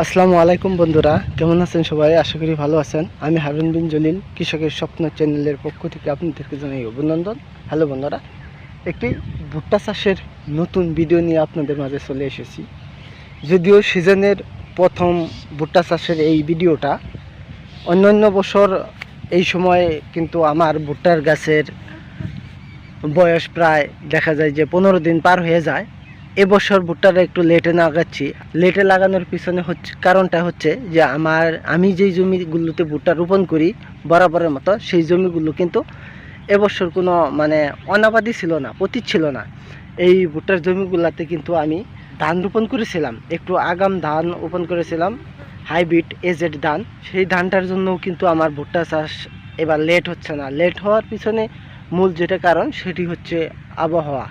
আসসালামু আলাইকুম বন্ধুরা, কেমন আছেন সবাই? আশা করি ভালো আছেন। আমি হারুন বিন জলিল, কৃষকের স্বপ্ন চ্যানেলের পক্ষ থেকে আপনাদেরকে জানাই অভিনন্দন। হ্যালো বন্ধুরা, একটি ভুট্টা চাষের নতুন ভিডিও নিয়ে আপনাদের মাঝে চলে এসেছি। যদিও সিজনের প্রথম ভুট্টা চাষের এই ভিডিওটা, অন্যান্য বছর এই সময় কিন্তু আমার ভুট্টার গাছের বয়স প্রায় দেখা যায় যে পনেরো দিন পার হয়ে যায়। এবছর ভুট্টাটা একটু লেটে লাগাচ্ছি। লেটে লাগানোর পিছনে হচ্ছে, কারণটা হচ্ছে যে আমার, আমি যেই জমিগুলোতে ভুট্টা রোপণ করি, বরাবরের মতো সেই জমিগুলো কিন্তু এবছর কোনো মানে অনাবাদি ছিল না পতিত ছিল না। এই ভুট্টার জমিগুলোতে কিন্তু আমি ধান রোপণ করেছিলাম, একটু আগাম ধান রোপণ করেছিলাম, হাইব্রিড এজেড ধান। সেই ধানটার জন্যও কিন্তু আমার ভুট্টা চাষ এবার লেট হচ্ছে না। লেট হওয়ার পিছনে মূল যেটা কারণ, সেটি হচ্ছে আবহাওয়া।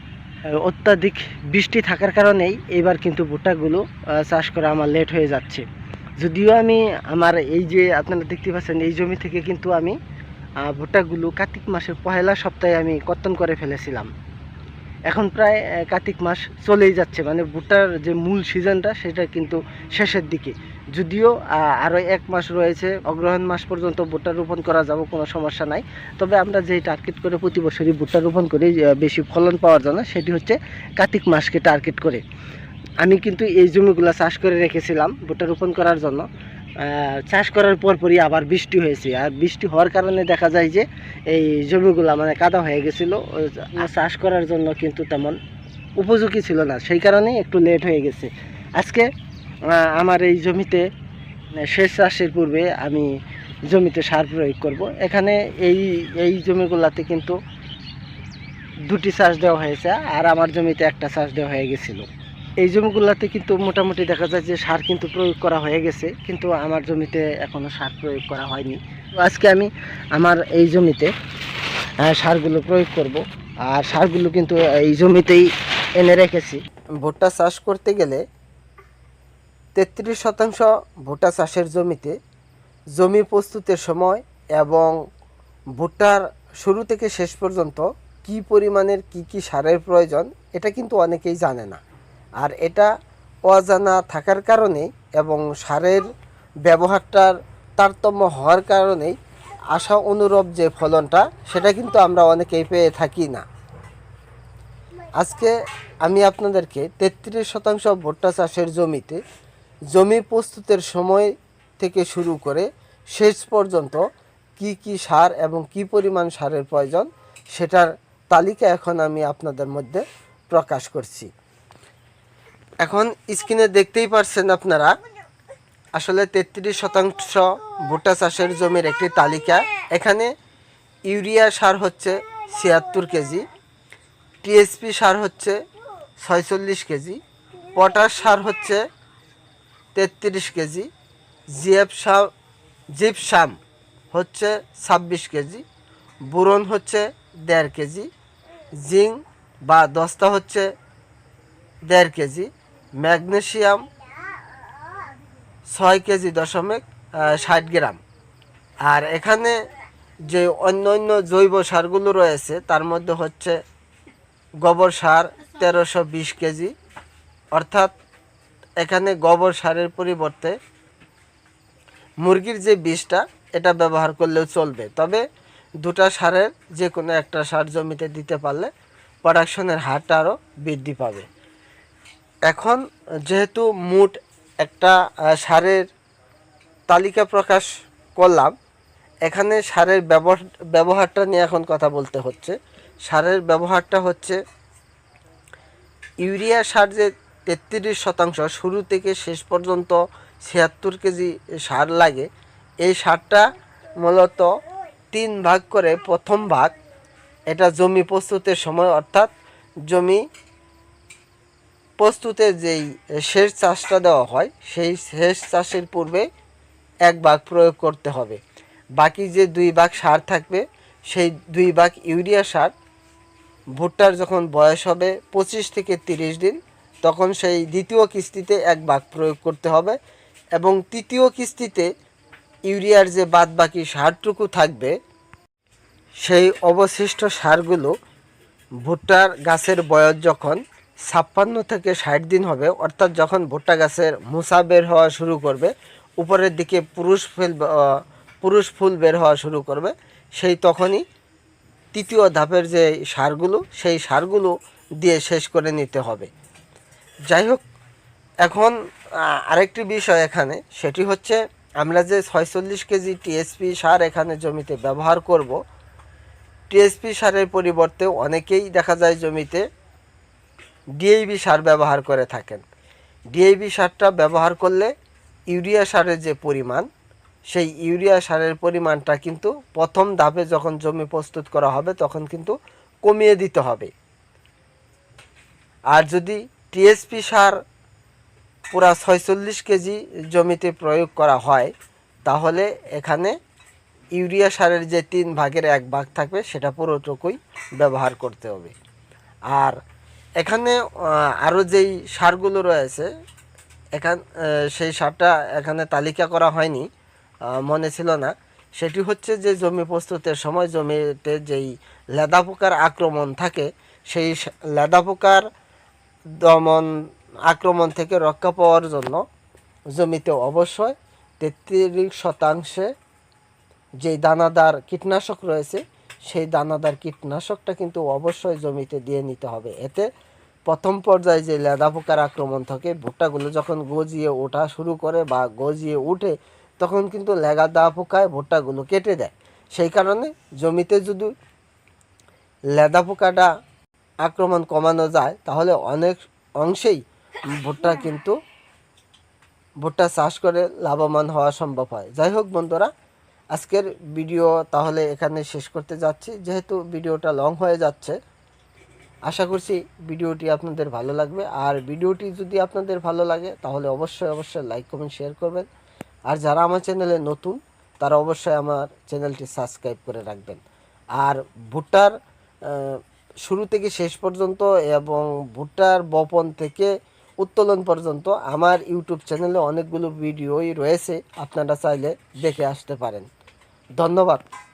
অত্যাধিক বৃষ্টি থাকার কারণেই এবার কিন্তু ভুট্টাগুলো চাষ করা আমার লেট হয়ে যাচ্ছে। যদিও আমি আমার এই যে আপনারা দেখতে পাচ্ছেন, এই জমি থেকে কিন্তু আমি ভুট্টাগুলো কার্তিক মাসের পহেলা সপ্তাহে আমি কর্তন করে ফেলেছিলাম। এখন প্রায় কার্তিক মাস চলেই যাচ্ছে। মানে ভুট্টার যে মূল সিজনটা, সেটা কিন্তু শেষের দিকে। যদিও আরও এক মাস রয়েছে অগ্রহণ মাস পর্যন্ত ভুট্টা রোপণ করা যাব, কোনো সমস্যা নাই। তবে আমরা যেই টার্গেট করে প্রতি বছরই ভুট্টা রোপণ করি বেশি ফলন পাওয়ার জন্য, সেটি হচ্ছে কার্তিক মাসকে টার্গেট করে। আমি কিন্তু এই জমিগুলো চাষ করে রেখেছিলাম ভুট্টা রোপণ করার জন্য। চাষ করার পরপরই আবার বৃষ্টি হয়েছে। আর বৃষ্টি হওয়ার কারণে দেখা যায় যে, এই জমিগুলো মানে কাদা হয়ে গেছিল। চাষ করার জন্য কিন্তু তেমন উপযোগী ছিল না। সেই কারণেই একটু লেট হয়ে গেছে। আজকে আমার এই জমিতে শেষ চাষের পূর্বে আমি জমিতে সার প্রয়োগ করব। এখানে এই এই জমিগুলোতে কিন্তু দুটি চাষ দেওয়া হয়েছে আর আমার জমিতে একটা চাষ দেওয়া হয়ে গেছিল। এই জমিগুলোতে কিন্তু মোটামুটি দেখা যায় যে সার কিন্তু প্রয়োগ করা হয়ে গেছে, কিন্তু আমার জমিতে এখনও সার প্রয়োগ করা হয়নি। আজকে আমি আমার এই জমিতে সারগুলো প্রয়োগ করব আর সারগুলো কিন্তু এই জমিতেই এনে রেখেছি। ভুট্টা চাষ করতে গেলে তেত্রিশ শতাংশ ভুট্টা চাষের জমিতে জমি প্রস্তুতের সময় এবং ভুট্টার শুরু থেকে শেষ পর্যন্ত কি পরিমাণের কি কি সারের প্রয়োজন, এটা কিন্তু অনেকেই জানে না। আর এটা অজানা থাকার কারণে এবং সারের ব্যবহারটার তারতম্য হওয়ার কারণেই আশা অনুরূপ যে ফলনটা, সেটা কিন্তু আমরা অনেকেই পেয়ে থাকি না। আজকে আমি আপনাদেরকে তেত্রিশ শতাংশ ভুট্টা চাষের জমিতে জমি প্রস্তুতের সময় থেকে শুরু করে শেষ পর্যন্ত কি কি সার এবং কি পরিমাণ সারের প্রয়োজন সেটার তালিকা এখন আমি আপনাদের মধ্যে প্রকাশ করছি। এখন স্ক্রিনে দেখতেই পারছেন আপনারা, আসলে তেত্রিশ শতাংশ ভুট্টা চাষের জমির একটি তালিকা। এখানে ইউরিয়া সার হচ্ছে ছিয়াত্তর কেজি, টিএসপি সার হচ্ছে ছয়চল্লিশ কেজি, পটাশ সার হচ্ছে তেত্রিশ কেজি। জিএফ সার জিপসাম হচ্ছে ছাব্বিশ কেজি। বুরন হচ্ছে দেড় কেজি। জিঙ্ক বা দস্তা হচ্ছে দেড় কেজি। ম্যাগনেশিয়াম ছয় কেজি দশমিক ষাট গ্রাম। আর এখানে যে অন্য অন্য জৈব সারগুলো রয়েছে, তার মধ্যে হচ্ছে গোবর সার তেরোশো বিশ কেজি। অর্থাৎ এখানে গোবর সারের পরিবর্তে মুরগির যে বিষটা, এটা ব্যবহার করলেও চলবে। তবে দুটা সারের যে কোনো একটা সার জমিতে দিতে পারলে প্রোডাকশনের হারটা আরও বৃদ্ধি পাবে। এখন যেহেতু মোট একটা সারের তালিকা প্রকাশ করলাম, এখানে সারের ব্যবহার, ব্যবহারটা নিয়ে এখন কথা বলতে হচ্ছে। সারের ব্যবহারটা হচ্ছে ইউরিয়া সার যে তেত্রিশ শতাংশ, শুরু থেকে শেষ পর্যন্ত ছিয়াত্তর কেজি সার লাগে। এই সারটা মূলত তিন ভাগ করে প্রথম ভাগ, এটা জমি প্রস্তুতের সময়, অর্থাৎ জমি প্রস্তুতের যেই শেষ চাষটা দেওয়া হয়, সেই শেষ চাষের পূর্বে এক ভাগ প্রয়োগ করতে হবে। বাকি যে দুই ভাগ সার থাকবে, সেই দুই ভাগ ইউরিয়া সার। ভুট্টার যখন বয়স হবে পঁচিশ থেকে তিরিশ দিন তখন সেই দ্বিতীয় কিস্তিতে এক ভাগ প্রয়োগ করতে হবে এবং তৃতীয় কিস্তিতে ইউরিয়ার যে বাদ বাকি সারটুকু থাকবে, সেই অবশিষ্ট সারগুলো ভুট্টার গাছের বয়স যখন ছাপ্পান্ন থেকে ষাট দিন হবে, অর্থাৎ যখন ভুট্টা গাছের মুসা বের হওয়া শুরু করবে, উপরের দিকে পুরুষ ফুল পুরুষ ফুল বের হওয়া শুরু করবে, সেই তখনই তৃতীয় ধাপের যে সারগুলো, সেই সারগুলো দিয়ে শেষ করে নিতে হবে। যাই হোক, এখন আরেকটি বিষয় এখানে, সেটি হচ্ছে আমরা যে ছয়চল্লিশ কেজি টিএসপি সার এখানে জমিতে ব্যবহার করব টিএসপি সারের পরিবর্তে অনেকেই দেখা যায় জমিতে ডিএবি সার ব্যবহার করে থাকেন। ডিএবি সারটা ব্যবহার করলে ইউরিয়া সারের যে পরিমাণ, সেই ইউরিয়া সারের পরিমাণটা কিন্তু প্রথম ধাপে যখন জমি প্রস্তুত করা হবে, তখন কিন্তু কমিয়ে দিতে হবে। আর যদি টিএসপি সার পুরা ছয়চল্লিশ কেজি জমিতে প্রয়োগ করা হয়, তাহলে এখানে ইউরিয়া সারের যে তিন ভাগের এক ভাগ থাকবে, সেটা পুরোটুকুই ব্যবহার করতে হবে। আর এখানে আরও যেই সারগুলো রয়েছে, এখান সেই সারটা এখানে তালিকা করা হয়নি মনে ছিল না। সেটি হচ্ছে যে জমি প্রস্তুতের সময় জমিতে যেই লেদা পোকার আক্রমণ থাকে, সেই লেদা পোকার দমন, আক্রমণ থেকে রক্ষা পাওয়ার জন্য জমিতে অবশ্যই তেত্রিশ শতাংশে যে দানাদার কীটনাশক রয়েছে, সেই দানাদার কীটনাশকটা কিন্তু অবশ্যই জমিতে দিয়ে নিতে হবে। এতে প্রথম পর্যায়ে যে লেদা পোকার আক্রমণ থাকে, ভুট্টাগুলো যখন গজিয়ে ওঠা শুরু করে বা গজিয়ে উঠে, তখন কিন্তু লেদা পোকায় ভুট্টাগুলো কেটে দেয়। সেই কারণে জমিতে যদি লেদা পোকাটা আক্রমণ কমানো যায়, তাহলে অনেক অংশেই ভুট্টা কিন্তু ভুট্টা চাষ করে লাভবান হওয়া সম্ভব হয়। যাই হোক বন্ধুরা, আজকের ভিডিও তাহলে এখানে শেষ করতে যাচ্ছি। যেহেতু ভিডিওটা লং হয়ে যাচ্ছে, আশা করছি ভিডিওটি আপনাদের ভালো লাগবে। আর ভিডিওটি যদি আপনাদের ভালো লাগে, তাহলে অবশ্যই অবশ্যই লাইক, কমেন্ট, শেয়ার করবেন। আর যারা আমার চ্যানেলে নতুন, তারা অবশ্যই আমার চ্যানেলটি সাবস্ক্রাইব করে রাখবেন। আর ভুট্টার শুরু থেকে শেষ পর্যন্ত এবং ভুট্টার বপন থেকে উত্তোলন পর্যন্ত আমার ইউটিউব চ্যানেলে অনেকগুলো ভিডিওই রয়েছে, আপনারা চাইলে দেখে আসতে পারেন। ধন্যবাদ।